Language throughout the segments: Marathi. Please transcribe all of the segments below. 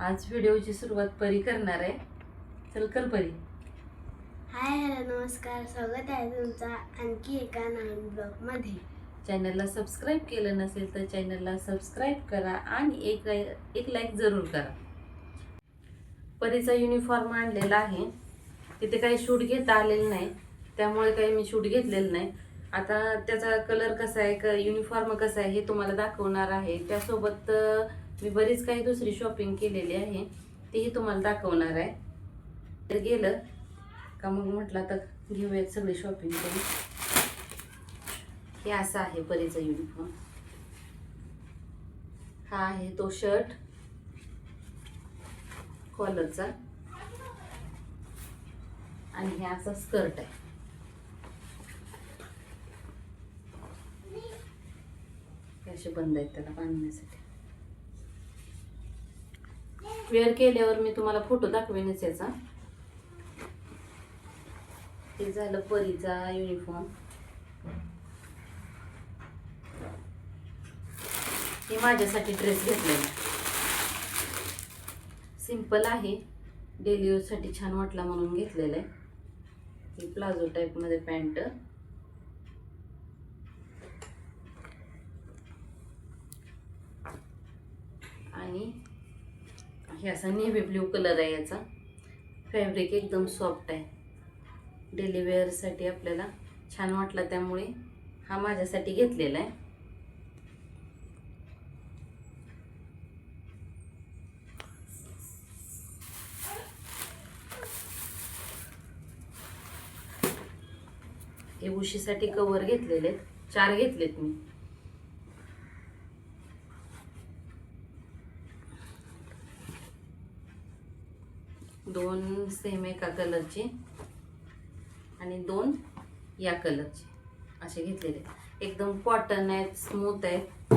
आज व्हिडिओची सुरुवात परी करणार आहे. चल कर परी. हाय हॅलो नमस्कार. स्वागत आहे तुमचा आणखी एका नवीन ब्लॉगमध्ये. चॅनलला सबस्क्राईब केलं नसेल तर चॅनलला सबस्क्राईब करा आणि एक एक लाईक जरूर करा. परीचा युनिफॉर्म आणलेला आहे. तिथे काही शूट घेता आलेलं नाही. त्यामुळे काही मी शूट घेतलेलं नाही. आता त्याचा कलर कसा आहे का युनिफॉर्म कसा आहे हे तुम्हाला दाखवणार आहे. त्यासोबत मी बरीच काही दुसरी शॉपिंग केलेली आहे. तीही तुम्हाला दाखवणार आहे. तर गेलं का मग म्हटलं तर घेऊयात सगळी शॉपिंग करून. हे असं आहे परीचा युनिफॉर्म हा आहे तो शर्ट कॉलरचा आणि हे असा स्कर्ट आहे. असे बंद आहेत त्याला बांधण्यासाठी. वेअर केल्यावर मी तुम्हाला फोटो दाखवेनच याचा. हे झालं परीचा युनिफॉर्म हे माझ्यासाठी ड्रेस घेतलेला. सिंपल आहे. डेली यूजसाठी छान वाटला म्हणून घेतलेलं आहे. ही प्लाझो टाईपमध्ये पॅन्ट आणि हे असा नेव्ही ब्ल्यू कलर आहे याचा. फॅब्रिक एकदम सॉफ्ट आहे. डेली वेअरसाठी आपल्याला छान वाटला त्यामुळे हा माझ्यासाठी घेतलेला आहे. हे उशीसाठी कवर घेतलेले आहेत. चार घेतलेत मी. दोन सेम एका कलरचे आणि दोन या कलरचे. असे घेतलेले. एकदम कॉटन आहेत स्मूथ आहेत.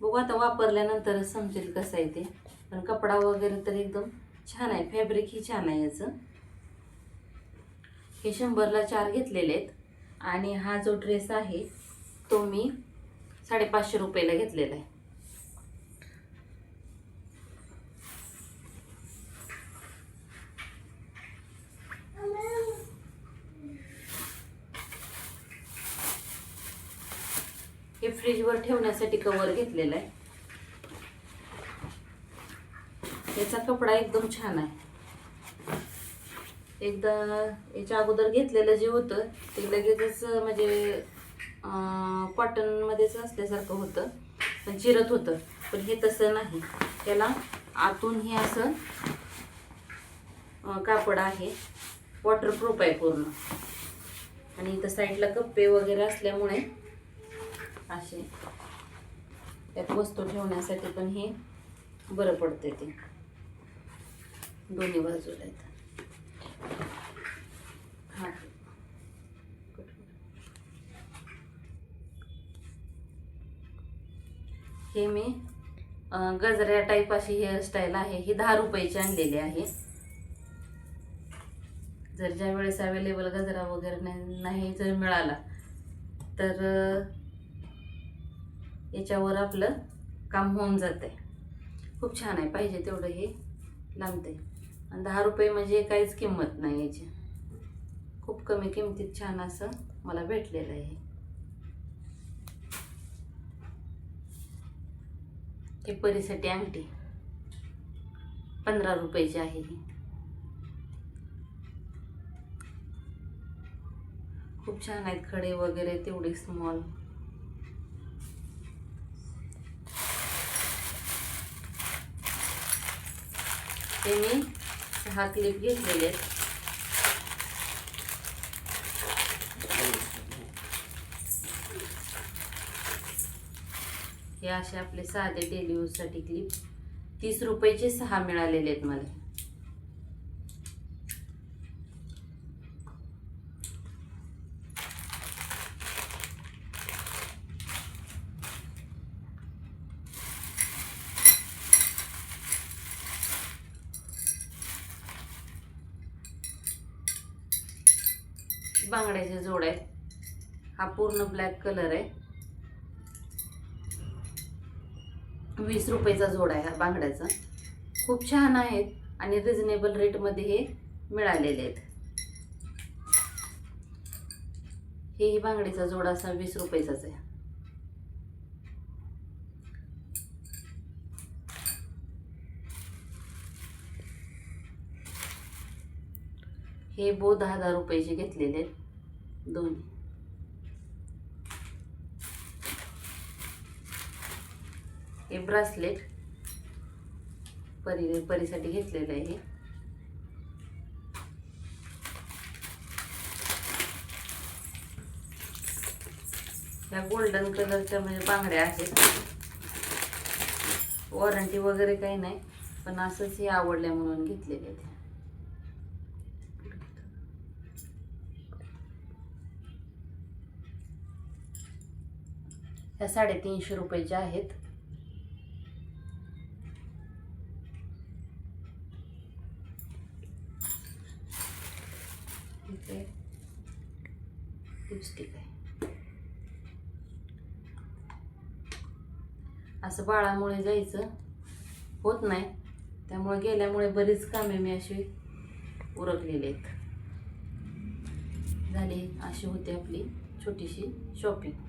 बघू आता वापरल्यानंतरच समजेल कसं आहे ते. पण कपडा वगैरे तर एकदम छान आहे. फॅब्रिक ही छान आहे याचं. हे शंभरला चार घेतलेले आहेत. आणि हा जो ड्रेस आहे तो मी साडेपाचशे रुपयाला घेतलेला आहे हे फ्रीजवर ठेवण्यासाठी कवर घेतलेला आहे. याचा कपडा एकदम छान आहे. एकदा याच्या अगोदर घेतलेलं जे होतं ते लगेचच म्हणजे कॉटनमध्येच असल्यासारखं होतं पण चिरत होतं. पण हे तसं नाही. त्याला आतून हे असं कापड आहे. वॉटरप्रूफ आहे पूर्ण. आणि इथं साईडला कप्पे वगैरे असल्यामुळे असे त्यात वस्तू ठेवण्यासाठी पण हे बरं पडते ते. दोन्ही बाजूला आहेत. हा. हे मी गजऱ्या टाईप अशी हेअरस्टाईल आहे. ही दहा रुपयाची आणलेली आहे. जर ज्या वेळेस अवेलेबल गजरा वगैरे नाही नाही जर मिळाला तर याच्यावर आपलं काम होऊन जाते खूप छान आहे पाहिजे तेवढं हे लांबते आणि दहा रुपये म्हणजे काहीच किंमत नाही याची. खूप कमी किमतीत छान असं मला भेटलेलं आहे. हे परीसाठी अंगठी. पंधरा रुपयाची आहे ही. खूप छान आहेत खडे वगैरे तेवढे स्मॉल ते मी सहा क्लिप घेतलेले आहेत. हे असे आपले साधे डेली यूजसाठी क्लिप तीस रुपयाचे सहा मिळालेले आहेत मला. बांगड्याचे जोड आहेत. हा पूर्ण ब्लॅक कलर आहे. वीस रुपयेचा जोड आहे हा बांगड्याचा. खूप छान आहेत आणि रिझनेबल रेटमध्ये हे मिळालेले आहेत. हेही बांगडीचा जोड असा वीस रुपयेचाच आहे. हे बो दहा दहा रुपयाचे घेतलेले आहेत. दोन्ही. हे ब्रासलेट परी परीसाठी घेतलेलं आहे हे. ह्या गोल्डन कलरच्या म्हणजे बांगड्या आहेत. वॉरंटी वगैरे काही नाही पण असंच हे आवडल्या म्हणून घेतलेले आहेत. ह्या साडेतीनशे रुपयाच्या आहेत लिपस्टिक आहे. असं बाळामुळे जायचं होत नाही. त्यामुळे गेल्यामुळे बरीच कामे मी अशी उरकलेली आहेत. झाली अशी होती आपली छोटीशी शॉपिंग